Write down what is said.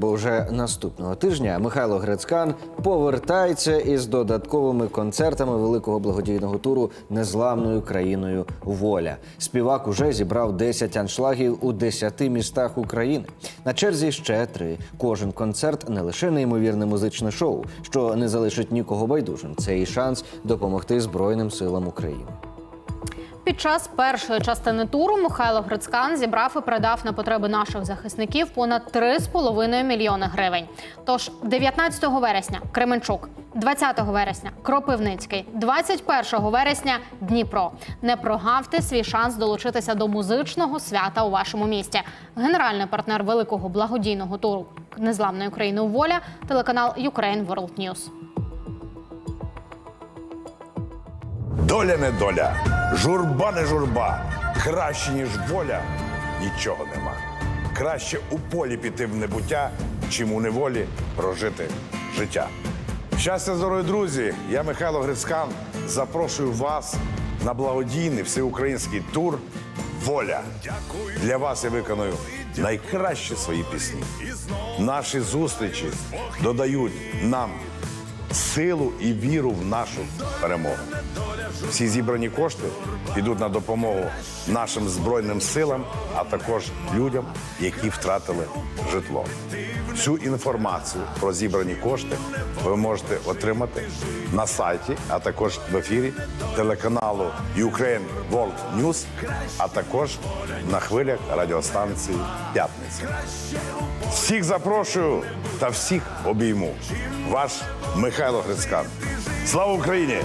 Бо вже наступного тижня Михайло Грецкан повертається із додатковими концертами великого благодійного туру Незламною країною Воля. Співак уже зібрав 10 аншлагів у 10 містах України. На черзі ще три. Кожен концерт не лише неймовірне музичне шоу, що не залишить нікого байдужим. Це і шанс допомогти Збройним силам України. Під час першої частини туру Михайло Грицькан зібрав і передав на потреби наших захисників понад 3,5 мільйони гривень. Тож 19 вересня Кременчук, 20 вересня Кропивницький, 21 вересня Дніпро. Не прогавте свій шанс долучитися до музичного свята у вашому місті. Генеральний партнер великого благодійного туру Незламної України воля телеканал Ukraine World News. Доля не доля, журба не журба. Краще, ніж воля, нічого нема. Краще у полі піти в небуття, чим у неволі прожити життя. Щастя, здоров'я, друзі! Я Михайло Грицькан. Запрошую вас на благодійний всеукраїнський тур Воля. Для вас я виконую найкращі свої пісні. Наші зустрічі додають нам силу і віру в нашу перемогу. Всі зібрані кошти підуть на допомогу нашим збройним силам, а також людям, які втратили житло. Всю інформацію про зібрані кошти ви можете отримати на сайті, а також в ефірі телеканалу Ukraine World News, а також на хвилях радіостанції П'ятниця. Всіх запрошую та всіх обійму. Ваш Михайло Грицькан. Слава Україні!